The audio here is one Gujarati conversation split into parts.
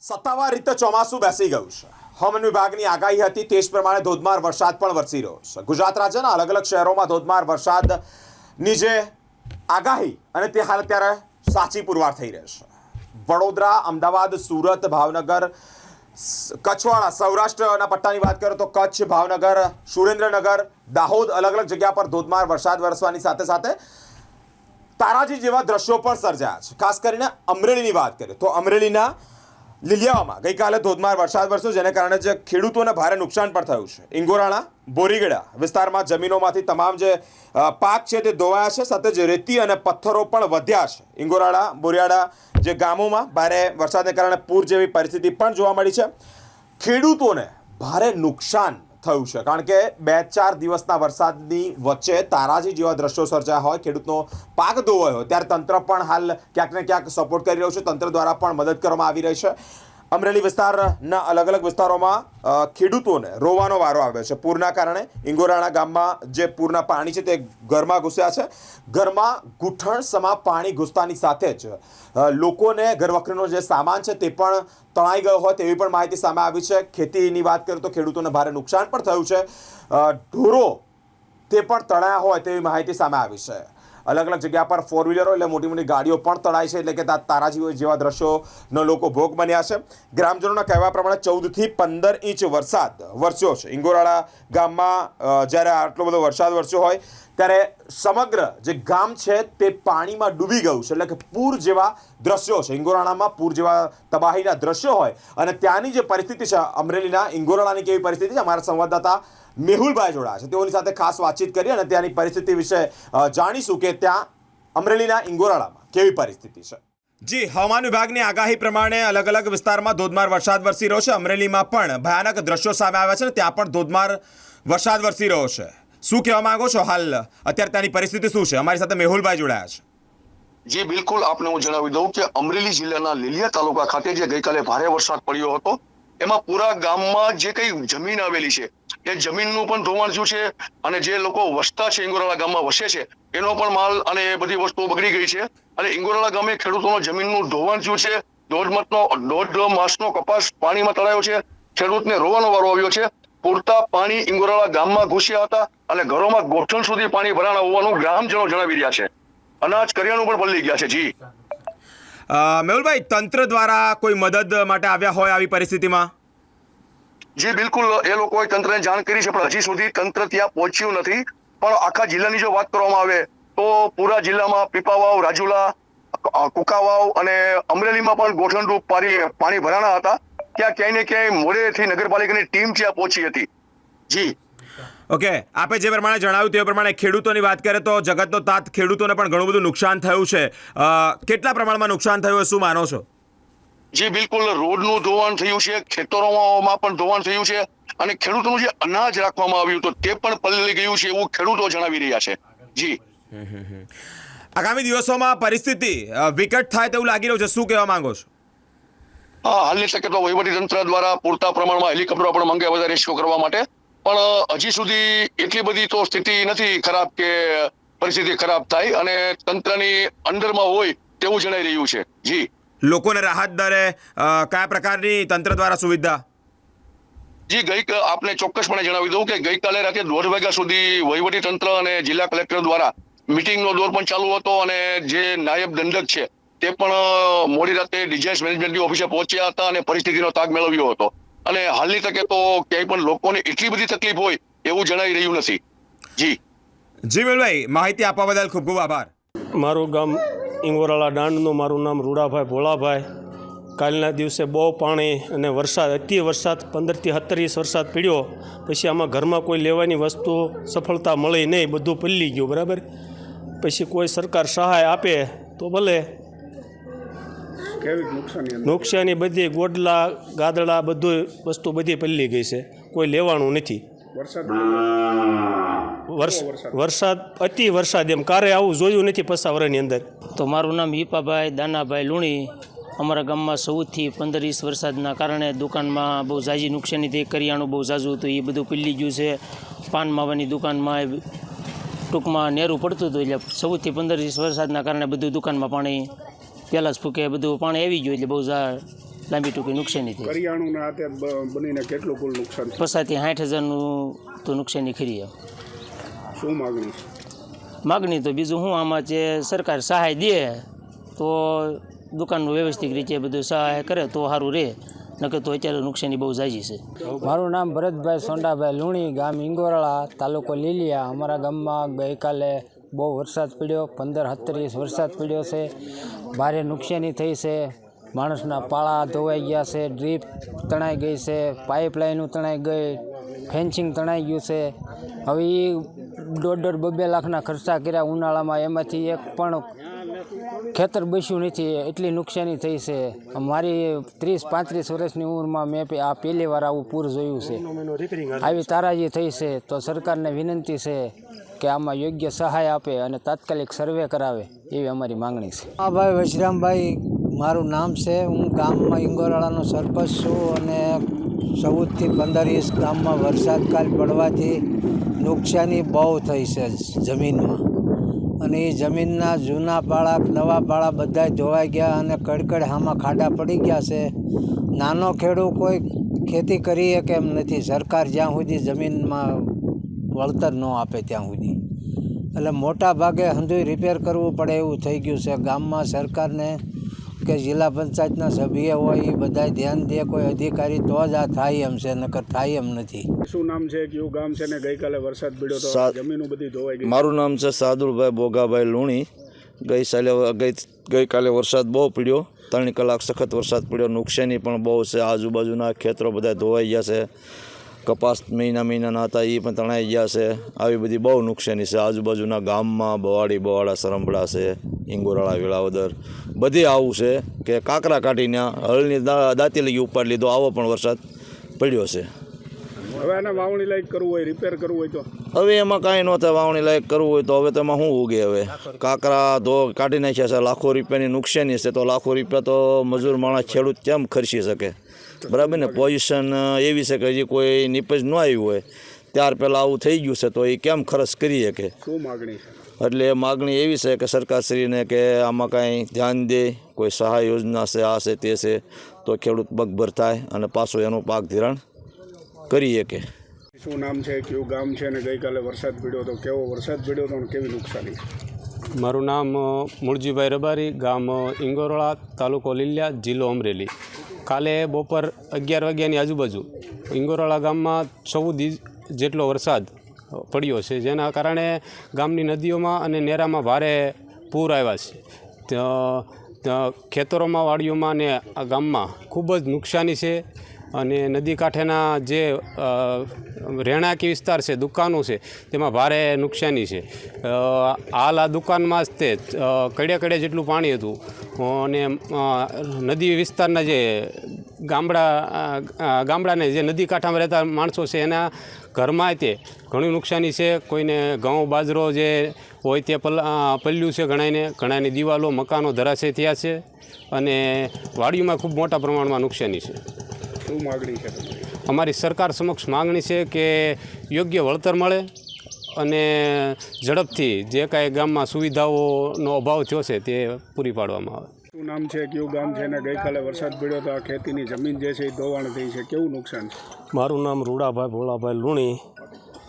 સત્તાવાર રીતે ચોમાસું બેસી ગયું છે. હવામાન વિભાગની આગાહી હતી તે જ પ્રમાણે ધોધમાર વરસાદ પણ વરસી રહ્યો છે. ગુજરાત રાજ્યના અલગ અલગ શહેરોમાં ધોધમાર વરસાદની જે આગાહી અને તે હાલ અત્યારે સાચી પુરવાર થઈ રહી છે. વડોદરા, અમદાવાદ, સુરત, ભાવનગર કચ્છવાળા, સૌરાષ્ટ્રના પટ્ટાની વાત કરો તો કચ્છ, ભાવનગર, સુરેન્દ્રનગર, દાહોદ અલગ અલગ જગ્યા પર ધોધમાર વરસાદ વરસવાની સાથે સાથે તારાજી જેવા દ્રશ્યો પણ સર્જાયા છે. ખાસ કરીને અમરેલીની વાત કરીએ તો અમરેલીના લીલિયાવામાં ગઈકાલે ધોધમાર વરસાદ વરસ્યો, જેને કારણે જે ખેડૂતોને ભારે નુકસાન પણ થયું છે. ઇંગોરાણા, બોરીગડા વિસ્તારમાં જમીનોમાંથી તમામ જે પાક છે તે ધોવાયા છે, સાથે જ રેતી અને પથ્થરો પણ વધ્યા છે. ઇંગોરાળા બોરિયાળા જે ગામોમાં ભારે વરસાદને કારણે પૂર જેવી પરિસ્થિતિ પણ જોવા મળી છે. ખેડૂતોને ભારે નુકસાન થયું છે. કારણ કે બે ચાર દિવસના વરસાદની વચ્ચે તારાજી જેવા દ્રશ્યો સર્જાયા હોય, ખેડૂતનો પાક ધોવાયો ત્યારે તંત્ર પણ હાલ ક્યાંક ને ક્યાંક સપોર્ટ કરી રહ્યું છે. તંત્ર દ્વારા પણ મદદ કરવામાં આવી રહી છે. અમરેલી વિસ્તારના અલગ અલગ વિસ્તારોમાં ખેડૂતોને રોવાનો વારો આવ્યો છે. પૂરના કારણે ઇંગોરાણા ગામમાં જે પૂરના પાણી છે તે ઘરમાં ઘૂસ્યા છે. ઘરમાં ગૂંઠણ સમા પાણી ઘૂસતાની સાથે જ લોકોને ઘરવખરીનો જે સામાન છે તે પણ તણાઈ ગયો હોય તેવી પણ માહિતી સામે આવી છે. ખેતીની વાત કરીએ તો ખેડૂતોને ભારે નુકસાન પણ થયું છે. ઢોરો તે પણ તણાયા હોય તેવી માહિતી સામે આવી છે. અલગ અલગ જગ્યા પર ફોર વ્હીલરો એટલે મોટી મોટી ગાડીઓ પણ તણાય છે એટલે કે તારાજીઓ તારાજી જેવા દ્રશ્યોનો લોકો ભોગ બન્યા છે. ગ્રામજનોના કહેવા પ્રમાણે ચૌદથી પંદર ઇંચ વરસાદ વરસ્યો છે. ઇંગોરાળા ગામમાં જ્યારે આટલો બધો વરસાદ વરસ્યો હોય, ત્યારે સમગ્ર જે ગામ છે તે પાણીમાં ડૂબી ગયું છે. એટલે કે પૂર જેવા દ્રશ્યો છે. ઇંગોરાણામાં પૂર જેવા તબાહીના દ્રશ્યો હોય અને ત્યાંની જે પરિસ્થિતિ છે, અમરેલીના ઇંગોરાણાની કેવી પરિસ્થિતિ છે? અમારા સંવાદદાતા મેહુલભાઈ જોડાયા છે. તેઓની સાથે ખાસ વાતચીત કરી અને ત્યાંની પરિસ્થિતિ વિશે જાણીશું કે ત્યાં અમરેલીના ઇંગોરાળામાં કેવી પરિસ્થિતિ છે. જી હવામાન વિભાગની આગાહી પ્રમાણે અલગ અલગ વિસ્તારમાં ધોધમાર વરસાદ વરસી રહ્યો છે. અમરેલીમાં પણ ભયાનક દ્રશ્યો સામે આવ્યા છે અને ત્યાં પણ ધોધમાર વરસાદ વરસી રહ્યો છે. શું કહેવા માંગો છો હાલ? અત્યારે ત્યાંની પરિસ્થિતિ શું છે? અમારી સાથે મેહુલભાઈ જોડાયા છે. જી બિલકુલ આપને હું જણાવી દઉં કે અમરેલી જિલ્લાના લીલિયા તાલુકા ખાતે જે ગઈકાલે ભારે વરસાદ પડ્યો હતો એમાં પૂરા ગામમાં જે કઈ જમીન આવેલી છે એ જમીનનું પણ ધોવાણ થયું છે? અને જે લોકો વસતા છે ઇંગોરાળા ગામમાં વસે છે, એનો પણ માલ અને એ બધી વસ્તુઓ બગડી ગઈ છે. અને ઇંગોરાળા ગામે ખેડૂતોનો જમીનનું ધોવાણ થયું છે? દોઢ મતનો, દોઢ માસનો કપાસ પાણીમાં તળાયો છે. ખેડૂતને રોવાનો વારો આવ્યો છે. પૂરતા પાણી ઇંગોરાળા ગામમાં ઘૂસ્યા હતા અને ઘરોમાં ગોઠણ સુધી પાણી ભરાણા હોવાનું ગ્રામજનો જણાવી રહ્યા છે. અનાજ કરિયાણું પણ બદલી ગયા છે. જી. મેહુલભાઈ, તંત્ર દ્વારા કોઈ મદદ માટે આવ્યા હોય આવી પરિસ્થિતિમાં? જી બિલકુલ એ લોકોએ તંત્રને જાણ કરી છે, પણ હજી સુધી તંત્ર ત્યાં પહોંચ્યું નથી. પણ આખા જિલ્લાની જો વાત કરવામાં આવે, તો પૂરા જિલ્લામાં પીપાવાવ, રાજુલા કુકાવાવ અને અમરેલીમાં પણ ગોઠણરૂપ પાણી પાણી ભરાણા હતા. ત્યાં ક્યાંય ને ક્યાંય મોડેથી નગરપાલિકાની ટીમ ત્યાં પહોંચી હતી. જી. ઓકે આપે જે પ્રમાણે જણાવ્યું તે પ્રમાણે ખેડૂતોની વાત કરીએ તો જગતનો તાત ખેડૂતોને પણ ઘણું બધું નુકસાન થયું છે. કેટલા પ્રમાણમાં નુકસાન થયું શું માનો છો? જી બિલકુલ રોડનું ધોવાણ થયું છે ખેતરોમાં પણ ધોવાણ થયું છે અને ખેડૂતોનું જે અનાજ રાખવામાં આવ્યું હતું તે પણ પલળી ગયું છે એવું ખેડૂતો જણાવી રહ્યા છે. જી. આગામી દિવસોમાં પરિસ્થિતિ વિકટ થાય તેવું લાગી રહ્યું છે. શું કહેવા માંગો છો? હા હાલની તકે તો વહીવટી તંત્ર દ્વારા પૂરતા પ્રમાણમાં હેલિકોપ્ટરો પણ મંગાવ્યા બધા રેસ્ક્યુ કરવા માટે. પણ હજી સુધી એટલી બધી તો સ્થિતિ નથી ખરાબ કે પરિસ્થિતિ ખરાબ થાય અને તંત્રની અંદરમાં હોય તેવું જણાઈ રહ્યું છે. જી. લોકોને રાહત દરે કયા પ્રકારની તંત્ર દ્વારા સુવિધા? જી ગઈ આપને ચોક્કસપણે જણાવી દઉં કે ગઈકાલે રાતે દોઢ વાગ્યા સુધી વહીવટી તંત્ર અને જિલ્લા કલેક્ટર દ્વારા મિટિંગનો દોર પણ ચાલુ હતો અને જે નાયબ દંડક છે તે પણ મોડી રાતે ડિઝાસ્ટર મેનેજમેન્ટની ઓફિસે પહોંચ્યા હતા અને પરિસ્થિતિનો તાગ મેળવ્યો હતો. અને હાલની તકે તો ક્યાંય પણ લોકોને એટલી બધી તકલીફ હોય એવું જણાઈ રહ્યું નથી. જી. જી મેલભાઈ માહિતી આપવા બદલ ખૂબ ખૂબ આભાર. મારું ગામ ઇંગોરાળા દાંડનું મારું નામ રૂડાભાઈ ભોળાભાઈ. કાલના દિવસે બહુ પાણી અને વરસાદ અતિ વરસાદ પંદરથી સત્તરીસ વરસાદ પડ્યો. પછી આમાં ઘરમાં કોઈ લેવાની વસ્તુ સફળતા મળી નહીં બધું પલ્લી ગયું બરાબર? પછી કોઈ સરકાર સહાય આપે તો ભલે. નુકસાની બધી ગોડલા ગાદડા બધું વસ્તુ બધી પલ્લી ગઈ છે. કોઈ લેવાનું નથી. વર્ષ વરસાદ. અતિ વરસાદ એમ. કારે આવું જોયું નથી પસાવરની અંદર? તો મારું નામ હિપાભાઈ દાનાભાઈ લુણી. અમારા ગામમાં સૌથી પંદર વીસ વરસાદના કારણે દુકાનમાં બહુ ઝાઝી નુકસાની થઈ કરિયાણું બહુ ઝાઝું હતું એ બધું પીલી ગયું છે. પાન માવાની દુકાનમાં ટૂંકમાં નેરું પડતું હતું એટલે સૌથી પંદર વીસ વરસાદના કારણે બધું દુકાનમાં પાણી પહેલાં જ ફૂકે બધું પાણી આવી ગયું એટલે બહુ લાંબી ટૂંકી નુકસાની થઈ. કરિયાણું બનીને કેટલું કુલ નુકસાન થયું? સાઠ હજારનું તો નુકસાની ખરી એમ. શું માગણી? માગણી તો બીજું શું આમાં જે સરકાર સહાય દે તો દુકાનનું વ્યવસ્થિત રીતે બધું સહાય કરે તો સારું રહે. નકર તો અત્યારે નુકસાની બહુ જાય છે. મારું નામ ભરતભાઈ સોંડાભાઈ લુણી ગામ ઇંગોરાળા તાલુકો લીલિયા. અમારા ગામમાં ગઈકાલે બહુ વરસાદ પડ્યો પંદર સત્તરીસ વરસાદ પડ્યો છે. ભારે નુકસાની થઈ છે. માણસના પાળા ધોવાઈ ગયા છે ડ્રીપ તણાઈ ગઈ છે પાઇપલાઇનું તણાઈ ગઈ ફેન્સિંગ તણાઈ ગયું છે. હવે એ દોઢ દોઢ બબે લાખના ખર્ચા કર્યા ઉનાળામાં. એમાંથી એક પણ ખેતર બસ્યું નથી. એટલી નુકસાની થઈ છે. મારી ત્રીસ પાંત્રીસ વર્ષની ઉંમરમાં મેં આ પહેલી વાર આવું પૂર જોયું છે. આવી તારાજી થઈ છે તો સરકારને વિનંતી છે કે આમાં યોગ્ય સહાય આપે અને તાત્કાલિક સર્વે કરાવે એવી અમારી માંગણી છે. હા ભાઈ, વશરામભાઈ, મારું નામ છે. હું ગામમાં ઇંગોરાળાનો સરપંચ છું અને ચૌદથી પંદર ઇંચ ગામમાં વરસાદ કાલ પડવાથી નુકસાની બહુ થઈ છે જમીનમાં. અને એ જમીનના જૂના પાળા, નવા પાળા બધા ધોવાઈ ગયા અને કડકડ હામાં ખાડા પડી ગયા છે. નાનો ખેડૂત કોઈ ખેતી કરીએ કે એમ નથી. સરકાર જ્યાં સુધી જમીનમાં વળતર ન આપે ત્યાં સુધી. એટલે મોટા ભાગે હંધુય રિપેર કરવું પડે એવું થઈ ગયું છે. ગામમાં સરકારને કે જિલ્લા પંચાયતના સભ્ય હોય એ બધાય ધ્યાન દે કોઈ અધિકારી તો જ આ થાય એમ છે નકર થાય એમ નથી. શું નામ છે કયું ગામ છે ને ગઈકાલે વરસાદ પડ્યો તો જમીનો બધી ધોવાઈ ગઈ. મારું નામ છે સાદુલભાઈ બોગાભાઈ લુણી. ગઈ સાલે ગઈ ગઈકાલે વરસાદ બહુ પડ્યો. ત્રણ કલાક સખત વરસાદ પડ્યો. નુકસાની પણ બહુ છે. આજુબાજુના ખેતરો બધા ધોવાઈ ગયા છે. કપાસ મહિના મહિનાના હતા એ પણ તણાઈ ગયા છે. આવી બધી બહુ નુકસાની છે. આજુબાજુના ગામમાં બવાડી બવાડા સરંબડા છે ઇંગોરાળા વેળાવદર. બધી આવું છે કે કાંકરા કાઢીને હળની દાંતી લગી ઉપાડી લીધો, આવો પણ વરસાદ પડ્યો છે. હવે આને વાવણી લાયક કરવું હોય રિપેર કરવું હોય તો. હવે એમાં કાંઈ ન થાય વાવણી લાયક કરવું હોય તો હવે તો એમાં શું ઉગે હવે? કાંકરા ધો કાઢી નાખ્યા છે લાખો રૂપિયાની નુકસાની છે તો લાખો રૂપિયા તો મજૂર માણસ ખેડૂત કેમ ખર્ચી શકે? બરાબર ને? પોઝિશન એવી છે કે હજી કોઈ નિપજ ન આવ્યું હોય ત્યાર પહેલાં આવું થઈ ગયું છે તો એ કેમ ખર્ચ કરી શકે? શું માગણી એટલે માગણી એવી છે કે સરકારશ્રીને કે આમાં કાંઈ ધ્યાન દે કોઈ સહાય યોજના છે આ છે તે છે તો ખેડૂત પગભર થાય અને પાછું એનું પાક ધિરાણ કરી શકે. શું નામ છે કયું ગામ છે ને ગઈકાલે વરસાદ પડ્યો તો કેવો વરસાદ પડ્યો તો અને કેવી નુકસાની? મારું નામ મૂળજીભાઈ રબારી ગામ ઇંગોરળા તાલુકો લીલિયા જિલ્લો અમરેલી. કાલે બપોર અગિયાર વાગ્યાની આજુબાજુ ઇંગોરળા ગામમાં ચૌદ ઇંચ જેટલો વરસાદ પડ્યો છે જેના કારણે ગામની નદીઓમાં અને નેરામાં ભારે પૂર આવ્યા છે. ખેતરોમાં વાડીઓમાં અને આ ગામમાં ખૂબ જ નુકસાની છે. અને નદી કાંઠેના જે રહેણાંકી વિસ્તાર છે, દુકાનો છે, તેમાં ભારે નુકસાની છે. હાલ આ દુકાનમાં જ તે કડિયા કડે કડે જેટલું પાણી હતું, અને નદી વિસ્તારના જે ગામડા ગામડાને જે નદી કાંઠામાં રહેતા માણસો છે, એના ઘરમાં તે ઘણી નુકસાની છે. કોઈને ઘઉં, બાજરો જે હોય તે પલ પલ્યું છે ઘણાને ઘણાની દિવાલો, મકાનો ધરાશય થયા છે, અને વાડીમાં ખૂબ મોટા પ્રમાણમાં નુકસાની છે. શું માગણી છે તમારી? અમારી સરકાર સમક્ષ માગણી છે કે યોગ્ય વળતર મળે અને ઝડપથી જે કાંઈ ગામમાં સુવિધાઓનો અભાવ થયો છે તે પૂરી પાડવામાં આવે. શું નામ છે? કયું ગામ છે? ને ગઈકાલે વરસાદ પડ્યો તો આ ખેતીની જમીન જે છે એ ધોવાણ થઈ છે. કેવું નુકસાન છે? મારું નામ રૂડાભાઈ ભોળાભાઈ લુણી.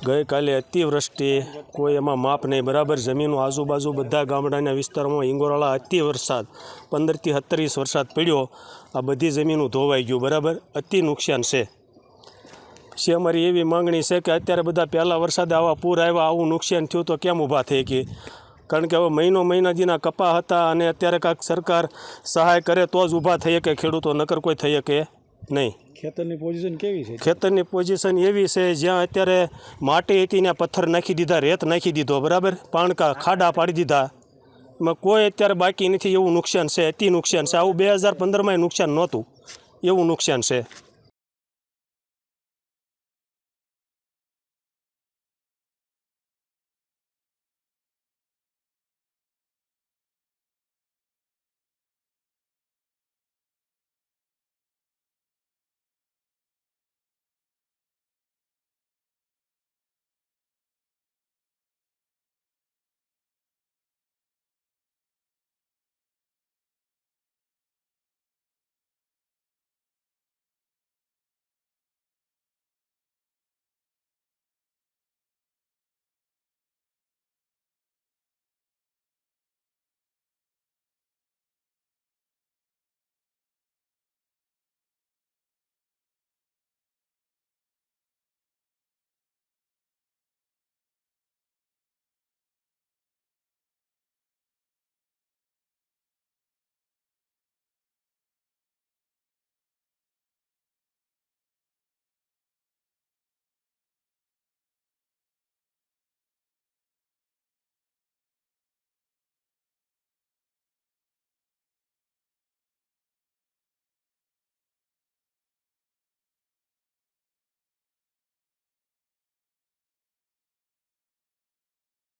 ગઈકાલે અતિવૃષ્ટિ, કોઈ એમાં માપ નહીં. બરાબર, જમીનો, આજુબાજુ બધા ગામડાના વિસ્તારોમાં ઇંગોરાળા અતિ વરસાદ પંદરથી સત્તરીસ વરસાદ પડ્યો. આ બધી જમીનો ધોવાઈ ગયું. બરાબર, અતિ નુકસાન છે. પછી અમારી એવી માંગણી છે કે અત્યારે બધા પહેલાં વરસાદે આવા પૂર આવ્યા, આવું નુકસાન થયું તો કેમ ઊભા થઈ ગઈ કારણ કે હવે મહિનો મહિના જેના કપા હતા અને અત્યારે કાંઈક સરકાર સહાય કરે તો જ ઊભા થઈ શકે, ખેડૂતો નકર કોઈ થઈ શકે. નહીં. ખેતરની પોઝિશન કેવી છે? ખેતરની પોઝિશન એવી છે જ્યાં અત્યારે માટી હતી ને પથ્થર નાખી દીધા રેત નાખી દીધો બરાબર? પાણકા ખાડા પાડી દીધા. એમાં કોઈ અત્યારે બાકી નથી એવું નુકસાન છે અતિ નુકસાન છે. આવું બે હજાર પંદરમાં નુકસાન નહોતું. એવું નુકસાન છે.